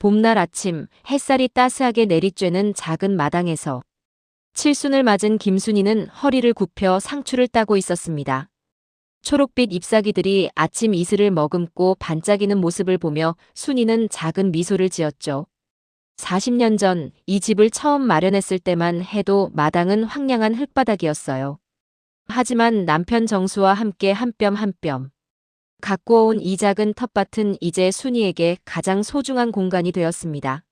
봄날 아침 햇살이 따스하게 내리쬐는 작은 마당에서 칠순을 맞은 김순이는 허리를 굽혀 상추를 따고 있었습니다. 초록빛 잎사귀들이 아침 이슬을 머금고 반짝이는 모습을 보며 순이는 작은 미소를 지었죠. 40년 전 이 집을 처음 마련했을 때만 해도 마당은 황량한 흙바닥이었어요. 하지만 남편 정수와 함께 한 뼘 한 뼘 갖고 온 이 작은 텃밭은 이제 순이에게 가장 소중한 공간이 되었습니다.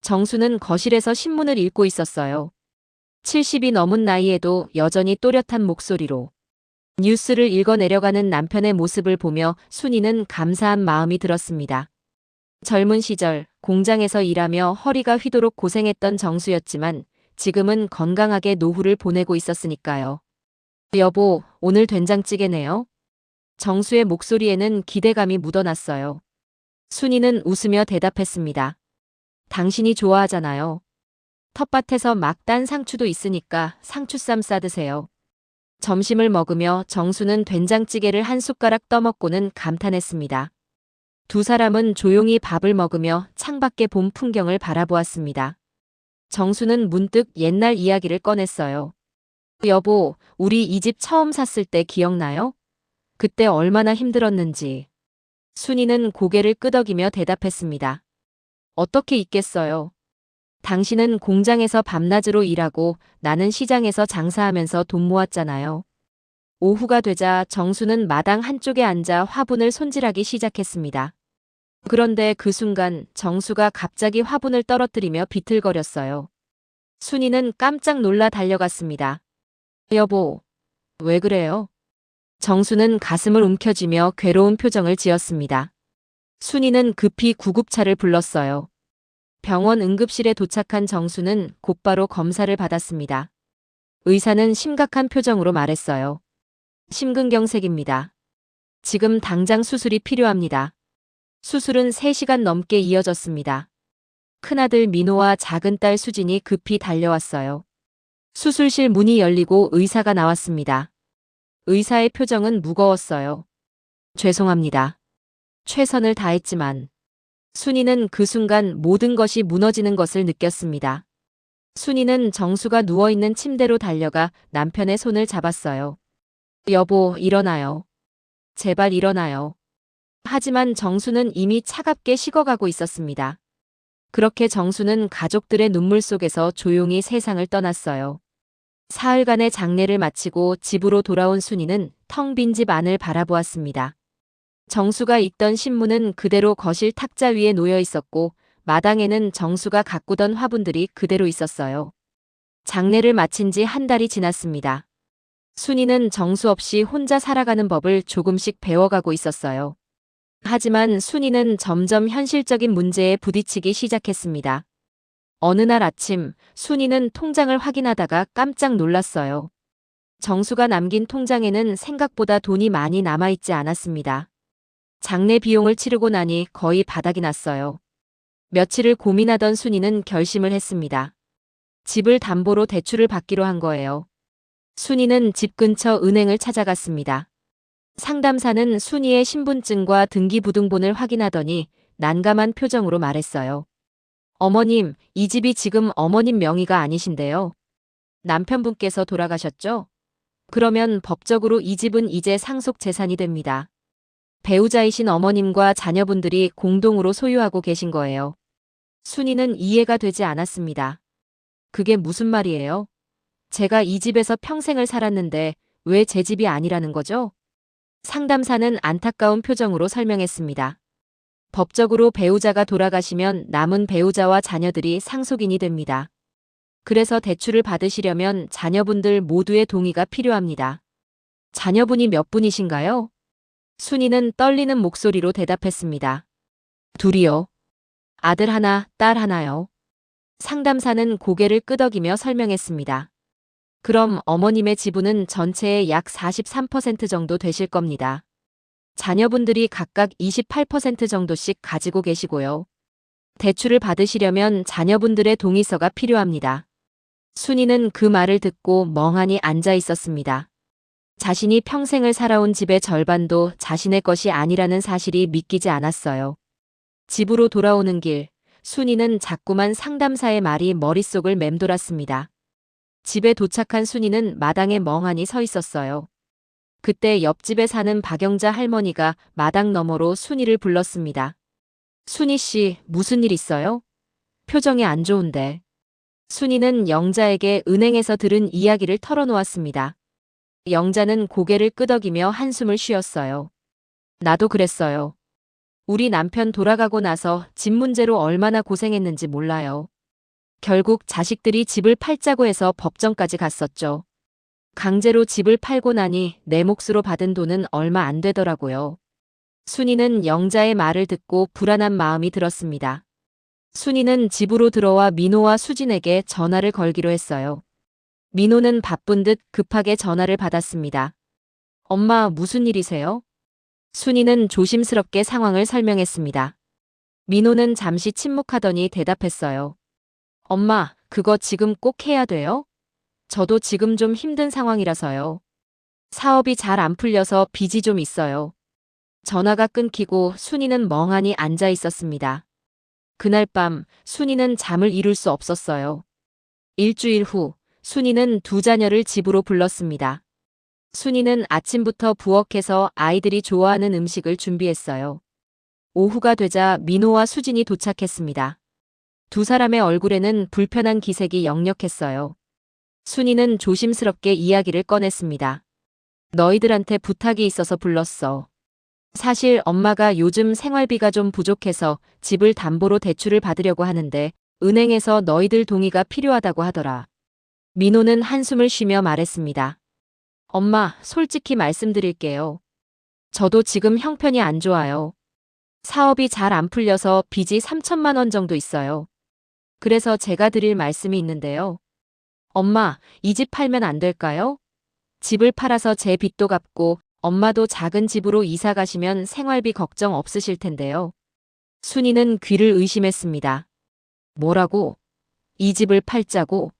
정수는 거실에서 신문을 읽고 있었어요. 70이 넘은 나이에도 여전히 또렷한 목소리로 뉴스를 읽어 내려가는 남편의 모습을 보며 순이는 감사한 마음이 들었습니다. 젊은 시절 공장에서 일하며 허리가 휘도록 고생했던 정수였지만 지금은 건강하게 노후를 보내고 있었으니까요. 여보, 오늘 된장찌개네요. 정수의 목소리에는 기대감이 묻어났어요. 순이는 웃으며 대답했습니다. 당신이 좋아하잖아요. 텃밭에서 막 딴 상추도 있으니까 상추쌈 싸드세요. 점심을 먹으며 정수는 된장찌개를 한 숟가락 떠먹고는 감탄했습니다. 두 사람은 조용히 밥을 먹으며 창밖의 봄 풍경을 바라보았습니다. 정수는 문득 옛날 이야기를 꺼냈어요. 여보, 우리 이 집 처음 샀을 때 기억나요? 그때 얼마나 힘들었는지. 순이는 고개를 끄덕이며 대답했습니다. 어떻게 있겠어요? 당신은 공장에서 밤낮으로 일하고 나는 시장에서 장사하면서 돈 모았잖아요. 오후가 되자 정수는 마당 한쪽에 앉아 화분을 손질하기 시작했습니다. 그런데 그 순간 정수가 갑자기 화분을 떨어뜨리며 비틀거렸어요. 순이는 깜짝 놀라 달려갔습니다. 여보, 왜 그래요? 정수는 가슴을 움켜쥐며 괴로운 표정을 지었습니다. 순이는 급히 구급차를 불렀어요. 병원 응급실에 도착한 정수는 곧바로 검사를 받았습니다. 의사는 심각한 표정으로 말했어요. 심근경색입니다. 지금 당장 수술이 필요합니다. 수술은 3시간 넘게 이어졌습니다. 큰아들 민호와 작은 딸 수진이 급히 달려왔어요. 수술실 문이 열리고 의사가 나왔습니다. 의사의 표정은 무거웠어요. 죄송합니다. 최선을 다했지만 순이는 그 순간 모든 것이 무너지는 것을 느꼈습니다. 순이는 정수가 누워있는 침대로 달려가 남편의 손을 잡았어요. 여보, 일어나요. 제발 일어나요. 하지만 정수는 이미 차갑게 식어가고 있었습니다. 그렇게 정수는 가족들의 눈물 속에서 조용히 세상을 떠났어요. 사흘간의 장례를 마치고 집으로 돌아온 순이는 텅 빈 집 안을 바라보았습니다. 정수가 읽던 신문은 그대로 거실 탁자 위에 놓여 있었고 마당에는 정수가 가꾸던 화분들이 그대로 있었어요. 장례를 마친 지 한 달이 지났습니다. 순이는 정수 없이 혼자 살아가는 법을 조금씩 배워가고 있었어요. 하지만 순이는 점점 현실적인 문제에 부딪히기 시작했습니다. 어느 날 아침 순이는 통장을 확인하다가 깜짝 놀랐어요. 정수가 남긴 통장에는 생각보다 돈이 많이 남아있지 않았습니다. 장례 비용을 치르고 나니 거의 바닥이 났어요. 며칠을 고민하던 순이는 결심을 했습니다. 집을 담보로 대출을 받기로 한 거예요. 순이는 집 근처 은행을 찾아갔습니다. 상담사는 순이의 신분증과 등기부등본을 확인하더니 난감한 표정으로 말했어요. 어머님, 이 집이 지금 어머님 명의가 아니신데요. 남편분께서 돌아가셨죠? 그러면 법적으로 이 집은 이제 상속 재산이 됩니다. 배우자이신 어머님과 자녀분들이 공동으로 소유하고 계신 거예요. 순이는 이해가 되지 않았습니다. 그게 무슨 말이에요? 제가 이 집에서 평생을 살았는데 왜 제 집이 아니라는 거죠? 상담사는 안타까운 표정으로 설명했습니다. 법적으로 배우자가 돌아가시면 남은 배우자와 자녀들이 상속인이 됩니다. 그래서 대출을 받으시려면 자녀분들 모두의 동의가 필요합니다. 자녀분이 몇 분이신가요? 순이는 떨리는 목소리로 대답했습니다. 둘이요. 아들 하나, 딸 하나요. 상담사는 고개를 끄덕이며 설명했습니다. 그럼 어머님의 지분은 전체의 약 43% 정도 되실 겁니다. 자녀분들이 각각 28% 정도씩 가지고 계시고요. 대출을 받으시려면 자녀분들의 동의서가 필요합니다. 순이는 그 말을 듣고 멍하니 앉아 있었습니다. 자신이 평생을 살아온 집의 절반도 자신의 것이 아니라는 사실이 믿기지 않았어요. 집으로 돌아오는 길, 순이는 자꾸만 상담사의 말이 머릿속을 맴돌았습니다. 집에 도착한 순이는 마당에 멍하니 서 있었어요. 그때 옆집에 사는 박영자 할머니가 마당 너머로 순이를 불렀습니다. 순이 씨, 무슨 일 있어요? 표정이 안 좋은데. 순이는 영자에게 은행에서 들은 이야기를 털어놓았습니다. 영자는 고개를 끄덕이며 한숨을 쉬었어요. 나도 그랬어요. 우리 남편 돌아가고 나서 집 문제로 얼마나 고생했는지 몰라요. 결국 자식들이 집을 팔자고 해서 법정까지 갔었죠. 강제로 집을 팔고 나니 내 몫으로 받은 돈은 얼마 안 되더라고요. 순이는 영자의 말을 듣고 불안한 마음이 들었습니다. 순이는 집으로 들어와 민호와 수진에게 전화를 걸기로 했어요. 민호는 바쁜 듯 급하게 전화를 받았습니다. 엄마 무슨 일이세요? 순이는 조심스럽게 상황을 설명했습니다. 민호는 잠시 침묵하더니 대답했어요. 엄마, 그거 지금 꼭 해야 돼요? 저도 지금 좀 힘든 상황이라서요. 사업이 잘 안 풀려서 빚이 좀 있어요. 전화가 끊기고 순이는 멍하니 앉아 있었습니다. 그날 밤 순이는 잠을 이룰 수 없었어요. 일주일 후 순이는 두 자녀를 집으로 불렀습니다. 순이는 아침부터 부엌에서 아이들이 좋아하는 음식을 준비했어요. 오후가 되자 민호와 수진이 도착했습니다. 두 사람의 얼굴에는 불편한 기색이 역력했어요. 순이는 조심스럽게 이야기를 꺼냈습니다. 너희들한테 부탁이 있어서 불렀어. 사실 엄마가 요즘 생활비가 좀 부족해서 집을 담보로 대출을 받으려고 하는데 은행에서 너희들 동의가 필요하다고 하더라. 민호는 한숨을 쉬며 말했습니다. 엄마, 솔직히 말씀드릴게요. 저도 지금 형편이 안 좋아요. 사업이 잘 안 풀려서 빚이 3천만 원 정도 있어요. 그래서 제가 드릴 말씀이 있는데요. 엄마, 이 집 팔면 안 될까요? 집을 팔아서 제 빚도 갚고 엄마도 작은 집으로 이사 가시면 생활비 걱정 없으실 텐데요. 순이는 귀를 의심했습니다. 뭐라고? 이 집을 팔자고?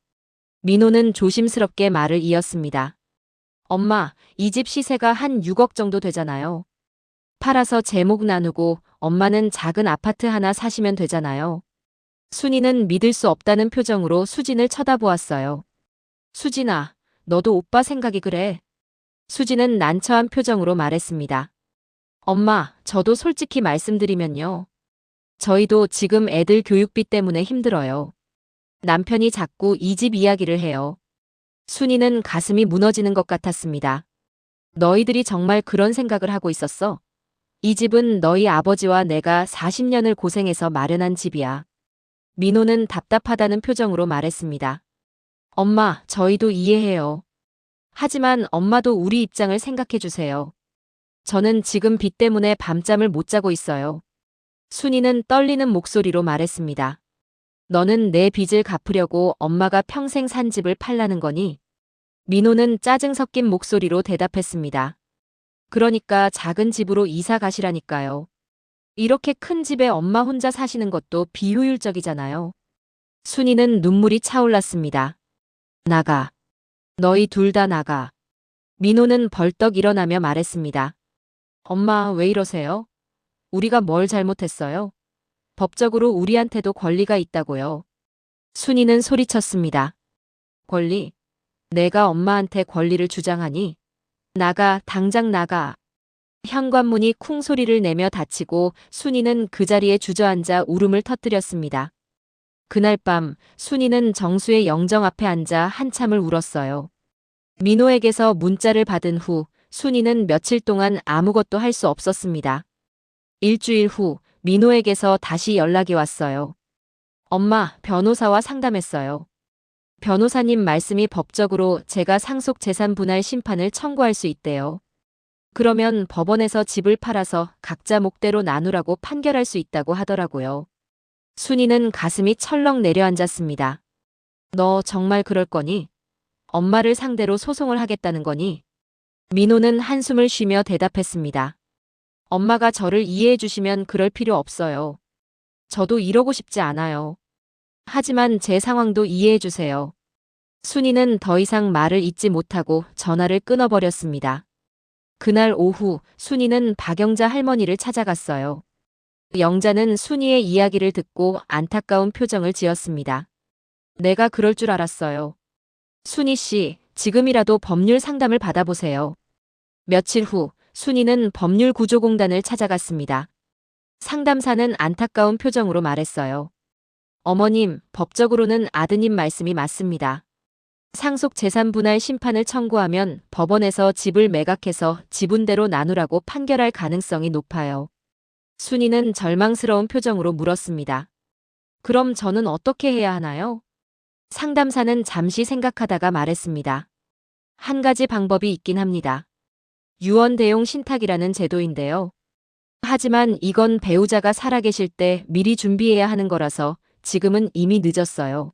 민호는 조심스럽게 말을 이었습니다. 엄마, 이 집 시세가 한 6억 정도 되잖아요. 팔아서 제목 나누고 엄마는 작은 아파트 하나 사시면 되잖아요. 순이는 믿을 수 없다는 표정으로 수진을 쳐다보았어요. 수진아, 너도 오빠 생각이 그래. 수진은 난처한 표정으로 말했습니다. 엄마, 저도 솔직히 말씀드리면요. 저희도 지금 애들 교육비 때문에 힘들어요. 남편이 자꾸 이 집 이야기를 해요. 순이는 가슴이 무너지는 것 같았습니다. 너희들이 정말 그런 생각을 하고 있었어? 이 집은 너희 아버지와 내가 40년을 고생해서 마련한 집이야. 민호는 답답하다는 표정으로 말했습니다. 엄마, 저희도 이해해요. 하지만 엄마도 우리 입장을 생각해 주세요. 저는 지금 빚 때문에 밤잠을 못 자고 있어요. 순이는 떨리는 목소리로 말했습니다. 너는 내 빚을 갚으려고 엄마가 평생 산 집을 팔라는 거니? 민호는 짜증 섞인 목소리로 대답했습니다. 그러니까 작은 집으로 이사 가시라니까요. 이렇게 큰 집에 엄마 혼자 사시는 것도 비효율적이잖아요. 순이는 눈물이 차올랐습니다. 나가. 너희 둘 다 나가. 민호는 벌떡 일어나며 말했습니다. 엄마, 왜 이러세요? 우리가 뭘 잘못했어요? 법적으로 우리한테도 권리가 있다고요. 순이는 소리쳤습니다. 권리? 내가 엄마한테 권리를 주장하니? 나가, 당장 나가. 현관문이 쿵 소리를 내며 닫히고 순이는 그 자리에 주저앉아 울음을 터뜨렸습니다. 그날 밤 순이는 정수의 영정 앞에 앉아 한참을 울었어요. 민호에게서 문자를 받은 후 순이는 며칠 동안 아무것도 할 수 없었습니다. 일주일 후 민호에게서 다시 연락이 왔어요. 엄마, 변호사와 상담했어요. 변호사님 말씀이 법적으로 제가 상속 재산 분할 심판을 청구할 수 있대요. 그러면 법원에서 집을 팔아서 각자 목대로 나누라고 판결할 수 있다고 하더라고요. 순이는 가슴이 철렁 내려앉았습니다. 너 정말 그럴 거니? 엄마를 상대로 소송을 하겠다는 거니? 민호는 한숨을 쉬며 대답했습니다. 엄마가 저를 이해해 주시면 그럴 필요 없어요. 저도 이러고 싶지 않아요. 하지만 제 상황도 이해해 주세요. 순이는 더 이상 말을 잇지 못하고 전화를 끊어버렸습니다. 그날 오후 순이는 박영자 할머니를 찾아갔어요. 영자는 순이의 이야기를 듣고 안타까운 표정을 지었습니다. 내가 그럴 줄 알았어요. 순이 씨, 지금이라도 법률 상담을 받아보세요. 며칠 후 순이는 법률구조공단을 찾아갔습니다. 상담사는 안타까운 표정으로 말했어요. 어머님, 법적으로는 아드님 말씀이 맞습니다. 상속 재산 분할 심판을 청구하면 법원에서 집을 매각해서 지분대로 나누라고 판결할 가능성이 높아요. 순이는 절망스러운 표정으로 물었습니다. 그럼 저는 어떻게 해야 하나요? 상담사는 잠시 생각하다가 말했습니다. 한 가지 방법이 있긴 합니다. 유언 대용 신탁이라는 제도인데요. 하지만 이건 배우자가 살아계실 때 미리 준비해야 하는 거라서 지금은 이미 늦었어요.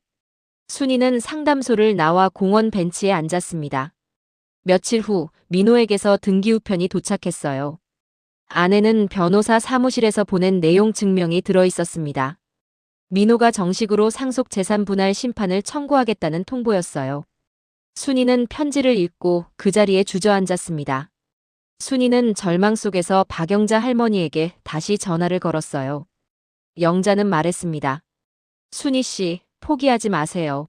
순이는 상담소를 나와 공원 벤치에 앉았습니다. 며칠 후 민호에게서 등기 우편이 도착했어요. 안에는 변호사 사무실에서 보낸 내용 증명이 들어 있었습니다. 민호가 정식으로 상속 재산 분할 심판을 청구하겠다는 통보였어요. 순이는 편지를 읽고 그 자리에 주저앉았습니다. 순이는 절망 속에서 박영자 할머니에게 다시 전화를 걸었어요. 영자는 말했습니다. 순이 씨, 포기하지 마세요.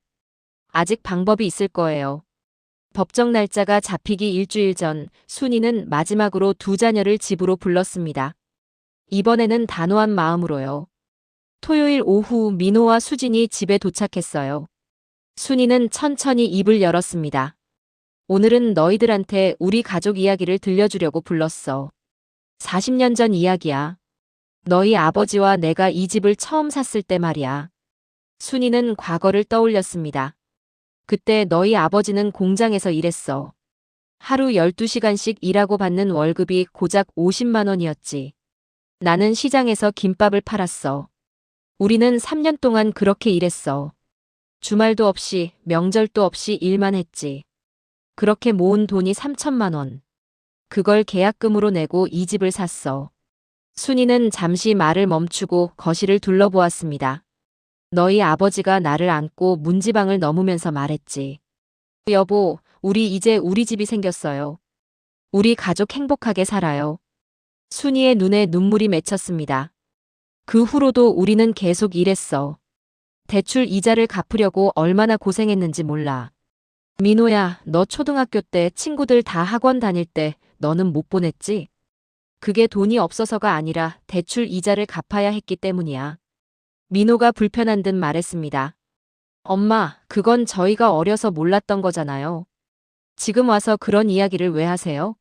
아직 방법이 있을 거예요. 법정 날짜가 잡히기 일주일 전 순이는 마지막으로 두 자녀를 집으로 불렀습니다. 이번에는 단호한 마음으로요. 토요일 오후 민호와 수진이 집에 도착했어요. 순이는 천천히 입을 열었습니다. 오늘은 너희들한테 우리 가족 이야기를 들려주려고 불렀어. 40년 전 이야기야. 너희 아버지와 내가 이 집을 처음 샀을 때 말이야. 순이는 과거를 떠올렸습니다. 그때 너희 아버지는 공장에서 일했어. 하루 12시간씩 일하고 받는 월급이 고작 50만 원이었지. 나는 시장에서 김밥을 팔았어. 우리는 3년 동안 그렇게 일했어. 주말도 없이 명절도 없이 일만 했지. 그렇게 모은 돈이 3천만 원. 그걸 계약금으로 내고 이 집을 샀어. 순이는 잠시 말을 멈추고 거실을 둘러보았습니다. 너희 아버지가 나를 안고 문지방을 넘으면서 말했지. 여보, 우리 이제 우리 집이 생겼어요. 우리 가족 행복하게 살아요. 순이의 눈에 눈물이 맺혔습니다. 그 후로도 우리는 계속 일했어. 대출 이자를 갚으려고 얼마나 고생했는지 몰라. 민호야, 너 초등학교 때 친구들 다 학원 다닐 때 너는 못 보냈지? 그게 돈이 없어서가 아니라 대출 이자를 갚아야 했기 때문이야. 민호가 불편한 듯 말했습니다. 엄마, 그건 저희가 어려서 몰랐던 거잖아요. 지금 와서 그런 이야기를 왜 하세요?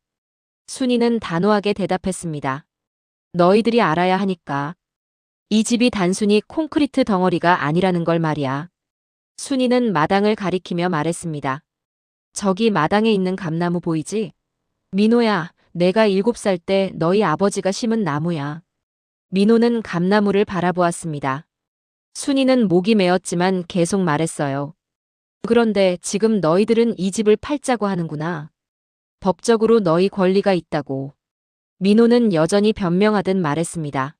순이는 단호하게 대답했습니다. 너희들이 알아야 하니까. 이 집이 단순히 콘크리트 덩어리가 아니라는 걸 말이야. 순이는 마당을 가리키며 말했습니다. 저기 마당에 있는 감나무 보이지? 민호야, 내가 일곱 살 때 너희 아버지가 심은 나무야. 민호는 감나무를 바라보았습니다. 순이는 목이 메었지만 계속 말했어요. 그런데 지금 너희들은 이 집을 팔자고 하는구나. 법적으로 너희 권리가 있다고. 민호는 여전히 변명하듯 말했습니다.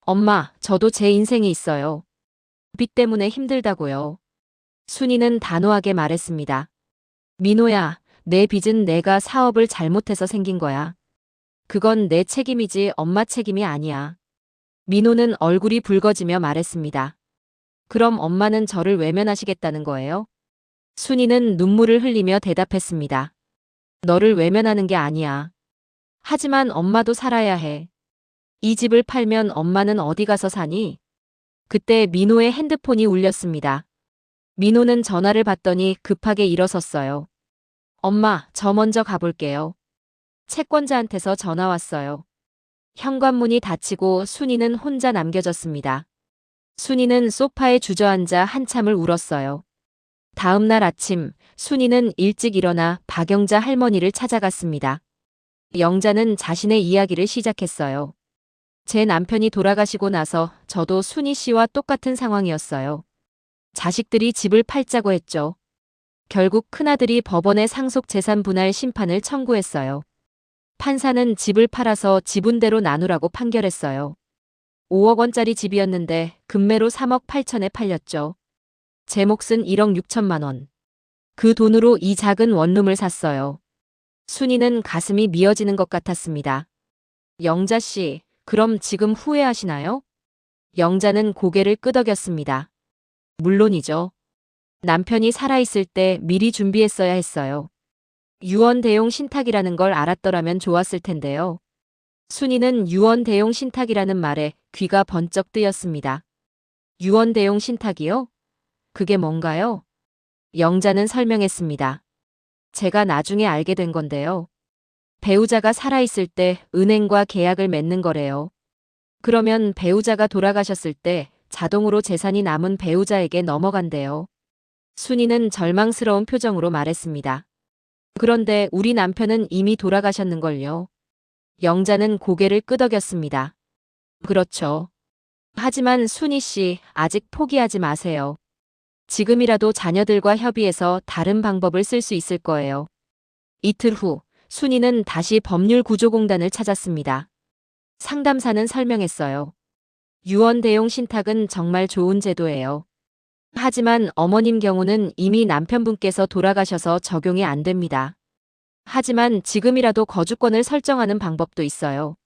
엄마, 저도 제 인생이 있어요. 빚 때문에 힘들다고요. 순이는 단호하게 말했습니다. 민호야, 내 빚은 내가 사업을 잘못해서 생긴 거야. 그건 내 책임이지 엄마 책임이 아니야. 민호는 얼굴이 붉어지며 말했습니다. 그럼 엄마는 저를 외면하시겠다는 거예요? 순이는 눈물을 흘리며 대답했습니다. 너를 외면하는 게 아니야. 하지만 엄마도 살아야 해. 이 집을 팔면 엄마는 어디 가서 사니? 그때 민호의 핸드폰이 울렸습니다. 민호는 전화를 받더니 급하게 일어섰어요. 엄마, 저 먼저 가볼게요. 채권자한테서 전화 왔어요. 현관문이 닫히고 순이는 혼자 남겨졌습니다. 순이는 소파에 주저앉아 한참을 울었어요. 다음 날 아침, 순이는 일찍 일어나 박영자 할머니를 찾아갔습니다. 영자는 자신의 이야기를 시작했어요. 제 남편이 돌아가시고 나서 저도 순이 씨와 똑같은 상황이었어요. 자식들이 집을 팔자고 했죠. 결국 큰아들이 법원에 상속 재산 분할 심판을 청구했어요. 판사는 집을 팔아서 지분대로 나누라고 판결했어요. 5억 원짜리 집이었는데 금매로 3억 8천에 팔렸죠. 제 몫은 1억 6천만 원. 그 돈으로 이 작은 원룸을 샀어요. 순이는 가슴이 미어지는 것 같았습니다. 영자 씨, 그럼 지금 후회하시나요? 영자는 고개를 끄덕였습니다. 물론이죠. 남편이 살아있을 때 미리 준비했어야 했어요. 유언 대용 신탁이라는 걸 알았더라면 좋았을 텐데요. 순이는 유언 대용 신탁이라는 말에 귀가 번쩍 뜨였습니다. 유언 대용 신탁이요? 그게 뭔가요? 영자는 설명했습니다. 제가 나중에 알게 된 건데요. 배우자가 살아있을 때 은행과 계약을 맺는 거래요. 그러면 배우자가 돌아가셨을 때 자동으로 재산이 남은 배우자에게 넘어간대요. 순이는 절망스러운 표정으로 말했습니다. 그런데 우리 남편은 이미 돌아가셨는걸요. 영자는 고개를 끄덕였습니다. 그렇죠. 하지만 순이 씨, 아직 포기하지 마세요. 지금이라도 자녀들과 협의해서 다른 방법을 쓸 수 있을 거예요. 이틀 후, 순이는 다시 법률구조공단을 찾았습니다. 상담사는 설명했어요. 유언 대용 신탁은 정말 좋은 제도예요. 하지만 어머님 경우는 이미 남편분께서 돌아가셔서 적용이 안 됩니다. 하지만 지금이라도 거주권을 설정하는 방법도 있어요.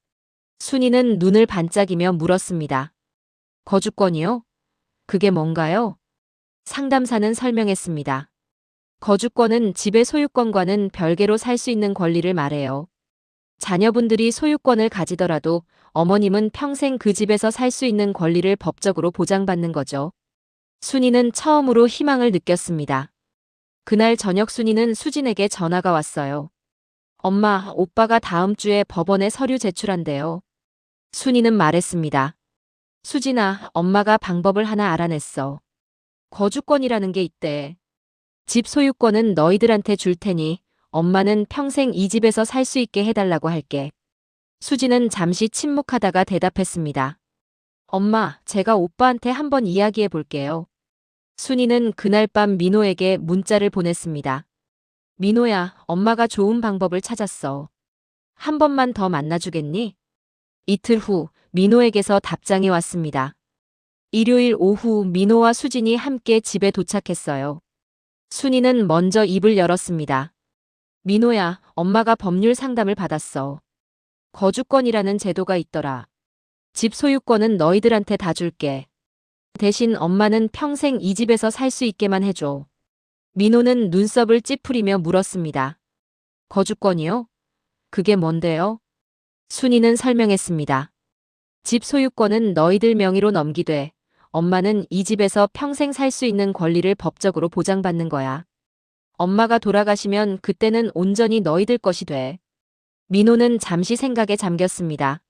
순이는 눈을 반짝이며 물었습니다. 거주권이요? 그게 뭔가요? 상담사는 설명했습니다. 거주권은 집의 소유권과는 별개로 살 수 있는 권리를 말해요. 자녀분들이 소유권을 가지더라도 어머님은 평생 그 집에서 살 수 있는 권리를 법적으로 보장받는 거죠. 순이는 처음으로 희망을 느꼈습니다. 그날 저녁 순이는 수진에게 전화가 왔어요. 엄마, 오빠가 다음 주에 법원에 서류 제출한대요. 순이는 말했습니다. 수진아, 엄마가 방법을 하나 알아냈어. 거주권이라는 게 있대. 집 소유권은 너희들한테 줄 테니 엄마는 평생 이 집에서 살 수 있게 해달라고 할게. 수지는 잠시 침묵하다가 대답했습니다. 엄마, 제가 오빠한테 한번 이야기해 볼게요. 순이는 그날 밤 민호에게 문자를 보냈습니다. 민호야, 엄마가 좋은 방법을 찾았어. 한 번만 더 만나주겠니? 이틀 후 민호에게서 답장이 왔습니다. 일요일 오후 민호와 수진이 함께 집에 도착했어요. 순이는 먼저 입을 열었습니다. 민호야, 엄마가 법률 상담을 받았어. 거주권이라는 제도가 있더라. 집 소유권은 너희들한테 다 줄게. 대신 엄마는 평생 이 집에서 살 수 있게만 해줘. 민호는 눈썹을 찌푸리며 물었습니다. 거주권이요? 그게 뭔데요? 순이는 설명했습니다. 집 소유권은 너희들 명의로 넘기되 엄마는 이 집에서 평생 살 수 있는 권리를 법적으로 보장받는 거야. 엄마가 돌아가시면 그때는 온전히 너희들 것이 돼. 민호는 잠시 생각에 잠겼습니다.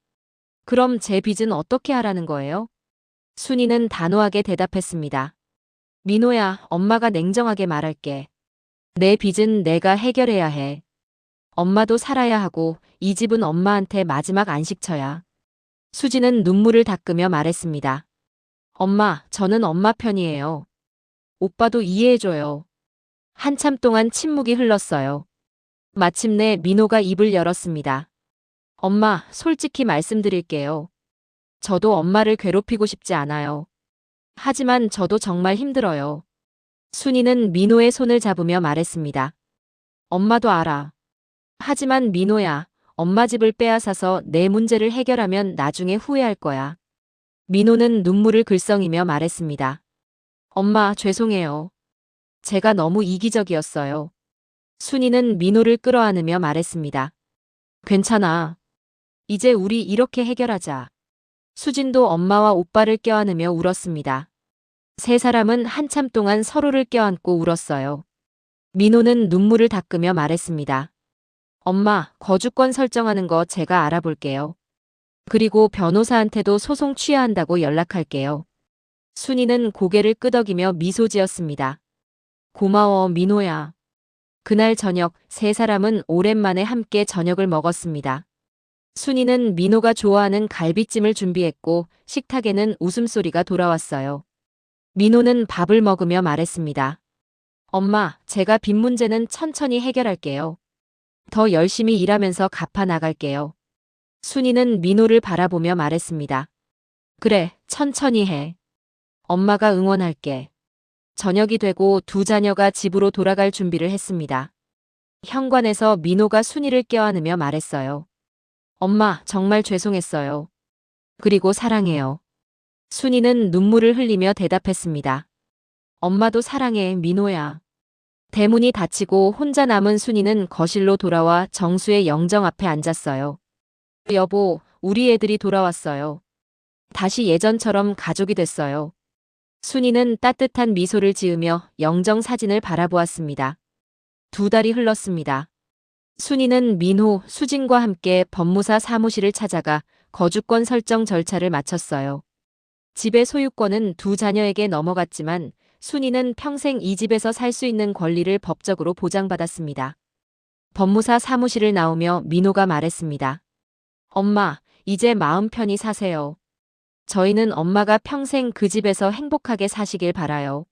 그럼 제 빚은 어떻게 하라는 거예요? 순이는 단호하게 대답했습니다. 민호야, 엄마가 냉정하게 말할게. 내 빚은 내가 해결해야 해. 엄마도 살아야 하고 이 집은 엄마한테 마지막 안식처야. 수지는 눈물을 닦으며 말했습니다. 엄마, 저는 엄마 편이에요. 오빠도 이해해줘요. 한참 동안 침묵이 흘렀어요. 마침내 민호가 입을 열었습니다. 엄마, 솔직히 말씀드릴게요. 저도 엄마를 괴롭히고 싶지 않아요. 하지만 저도 정말 힘들어요. 순이는 민호의 손을 잡으며 말했습니다. 엄마도 알아. 하지만 민호야, 엄마 집을 빼앗아서 내 문제를 해결하면 나중에 후회할 거야. 민호는 눈물을 글썽이며 말했습니다. 엄마, 죄송해요. 제가 너무 이기적이었어요. 순이는 민호를 끌어안으며 말했습니다. 괜찮아. 이제 우리 이렇게 해결하자. 수진도 엄마와 오빠를 껴안으며 울었습니다. 세 사람은 한참 동안 서로를 껴안고 울었어요. 민호는 눈물을 닦으며 말했습니다. 엄마, 거주권 설정하는 거 제가 알아볼게요. 그리고 변호사한테도 소송 취해야 한다고 연락할게요. 순이는 고개를 끄덕이며 미소 지었습니다. 고마워, 민호야. 그날 저녁 세 사람은 오랜만에 함께 저녁을 먹었습니다. 순이는 민호가 좋아하는 갈비찜을 준비했고 식탁에는 웃음소리가 돌아왔어요. 민호는 밥을 먹으며 말했습니다. 엄마, 제가 빚 문제는 천천히 해결할게요. 더 열심히 일하면서 갚아 나갈게요. 순이는 민호를 바라보며 말했습니다. 그래, 천천히 해. 엄마가 응원할게. 저녁이 되고 두 자녀가 집으로 돌아갈 준비를 했습니다. 현관에서 민호가 순이를 껴안으며 말했어요. 엄마, 정말 죄송했어요. 그리고 사랑해요. 순이는 눈물을 흘리며 대답했습니다. 엄마도 사랑해, 민호야. 대문이 닫히고 혼자 남은 순이는 거실로 돌아와 정수의 영정 앞에 앉았어요. 여보, 우리 애들이 돌아왔어요. 다시 예전처럼 가족이 됐어요. 순이는 따뜻한 미소를 지으며 영정 사진을 바라보았습니다. 두 달이 흘렀습니다. 순이는 민호, 수진과 함께 법무사 사무실을 찾아가 거주권 설정 절차를 마쳤어요. 집의 소유권은 두 자녀에게 넘어갔지만 순이는 평생 이 집에서 살 수 있는 권리를 법적으로 보장받았습니다. 법무사 사무실을 나오며 민호가 말했습니다. 엄마, 이제 마음 편히 사세요. 저희는 엄마가 평생 그 집에서 행복하게 사시길 바라요.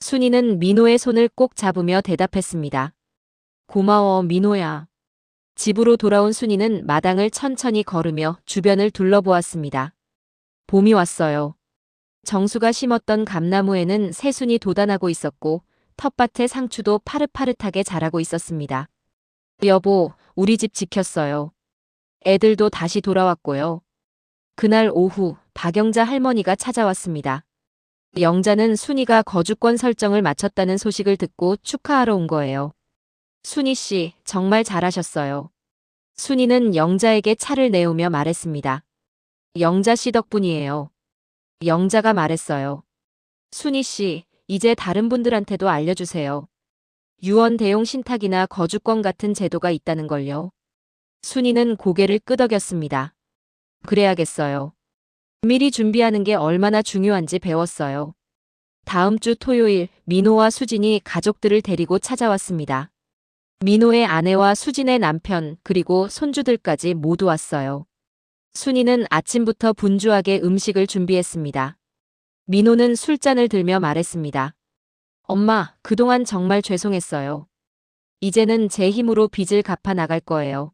순이는 민호의 손을 꼭 잡으며 대답했습니다. 고마워, 민호야. 집으로 돌아온 순이는 마당을 천천히 걸으며 주변을 둘러보았습니다. 봄이 왔어요. 정수가 심었던 감나무에는 새순이 돋아나고 있었고 텃밭의 상추도 파릇파릇하게 자라고 있었습니다. 여보, 우리 집 지켰어요. 애들도 다시 돌아왔고요. 그날 오후 박영자 할머니가 찾아왔습니다. 영자는 순이가 거주권 설정을 마쳤다는 소식을 듣고 축하하러 온 거예요. 순이 씨, 정말 잘하셨어요. 순이는 영자에게 차를 내오며 말했습니다. 영자 씨 덕분이에요. 영자가 말했어요. 순이 씨, 이제 다른 분들한테도 알려주세요. 유언 대용 신탁이나 거주권 같은 제도가 있다는 걸요. 순이는 고개를 끄덕였습니다. 그래야겠어요. 미리 준비하는 게 얼마나 중요한지 배웠어요. 다음 주 토요일 민호와 수진이 가족들을 데리고 찾아왔습니다. 민호의 아내와 수진의 남편 그리고 손주들까지 모두 왔어요. 순이는 아침부터 분주하게 음식을 준비했습니다. 민호는 술잔을 들며 말했습니다. 엄마, 그동안 정말 죄송했어요. 이제는 제 힘으로 빚을 갚아 나갈 거예요.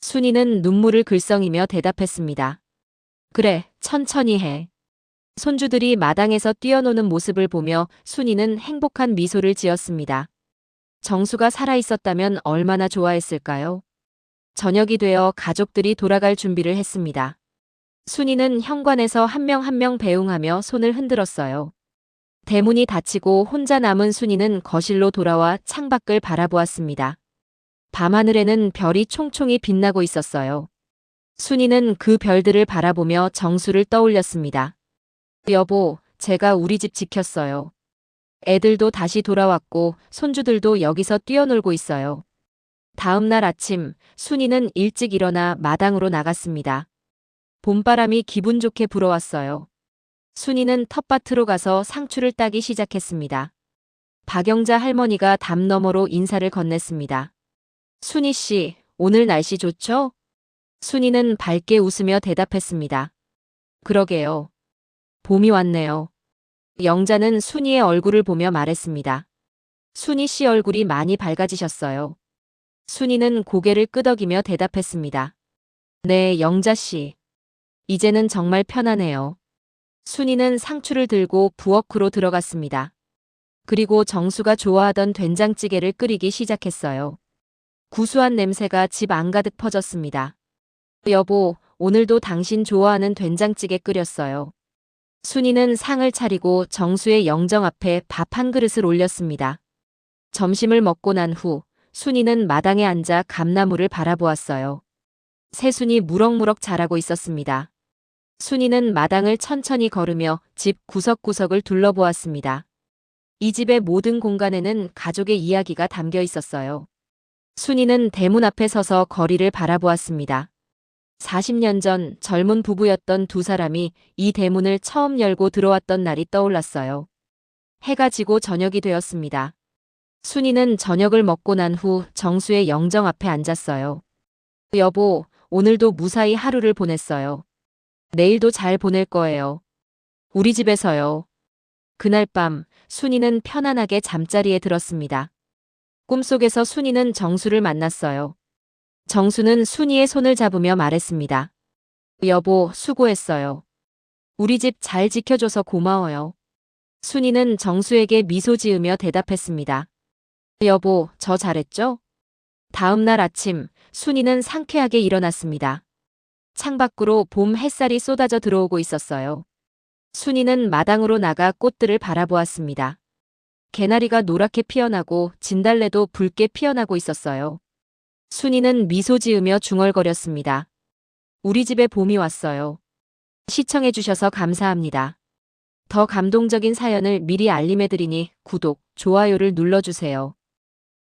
순이는 눈물을 글썽이며 대답했습니다. 그래, 천천히 해. 손주들이 마당에서 뛰어노는 모습을 보며 순이는 행복한 미소를 지었습니다. 정수가 살아있었다면 얼마나 좋아했을까요? 저녁이 되어 가족들이 돌아갈 준비를 했습니다. 순이는 현관에서 한명 한 명 배웅하며 손을 흔들었어요. 대문이 닫히고 혼자 남은 순이는 거실로 돌아와 창밖을 바라보았습니다. 밤하늘에는 별이 총총히 빛나고 있었어요. 순이는 그 별들을 바라보며 정수를 떠올렸습니다. 여보, 제가 우리 집 지켰어요. 애들도 다시 돌아왔고 손주들도 여기서 뛰어놀고 있어요. 다음 날 아침 순이는 일찍 일어나 마당으로 나갔습니다. 봄바람이 기분 좋게 불어왔어요. 순이는 텃밭으로 가서 상추를 따기 시작했습니다. 박영자 할머니가 담 너머로 인사를 건넸습니다. 순이 씨, 오늘 날씨 좋죠? 순이는 밝게 웃으며 대답했습니다. 그러게요. 봄이 왔네요. 영자는 순이의 얼굴을 보며 말했습니다. 순이 씨 얼굴이 많이 밝아지셨어요. 순이는 고개를 끄덕이며 대답했습니다. 네, 영자 씨. 이제는 정말 편하네요. 순이는 상추를 들고 부엌으로 들어갔습니다. 그리고 정수가 좋아하던 된장찌개를 끓이기 시작했어요. 구수한 냄새가 집 안 가득 퍼졌습니다. 여보, 오늘도 당신 좋아하는 된장찌개 끓였어요. 순이는 상을 차리고 정수의 영정 앞에 밥 한 그릇을 올렸습니다. 점심을 먹고 난 후 순이는 마당에 앉아 감나무를 바라보았어요. 새순이 무럭무럭 자라고 있었습니다. 순이는 마당을 천천히 걸으며 집 구석구석을 둘러보았습니다. 이 집의 모든 공간에는 가족의 이야기가 담겨 있었어요. 순이는 대문 앞에 서서 거리를 바라보았습니다. 40년 전 젊은 부부였던 두 사람이 이 대문을 처음 열고 들어왔던 날이 떠올랐어요. 해가 지고 저녁이 되었습니다. 순이는 저녁을 먹고 난 후 정수의 영정 앞에 앉았어요. 여보, 오늘도 무사히 하루를 보냈어요. 내일도 잘 보낼 거예요. 우리 집에서요. 그날 밤 순이는 편안하게 잠자리에 들었습니다. 꿈속에서 순이는 정수를 만났어요. 정수는 순이의 손을 잡으며 말했습니다. 여보, 수고했어요. 우리 집 잘 지켜줘서 고마워요. 순이는 정수에게 미소 지으며 대답했습니다. 여보, 저 잘했죠? 다음 날 아침, 순이는 상쾌하게 일어났습니다. 창밖으로 봄 햇살이 쏟아져 들어오고 있었어요. 순이는 마당으로 나가 꽃들을 바라보았습니다. 개나리가 노랗게 피어나고 진달래도 붉게 피어나고 있었어요. 순이는 미소 지으며 중얼거렸습니다. 우리 집에 봄이 왔어요. 시청해주셔서 감사합니다. 더 감동적인 사연을 미리 알림해드리니 구독, 좋아요를 눌러주세요.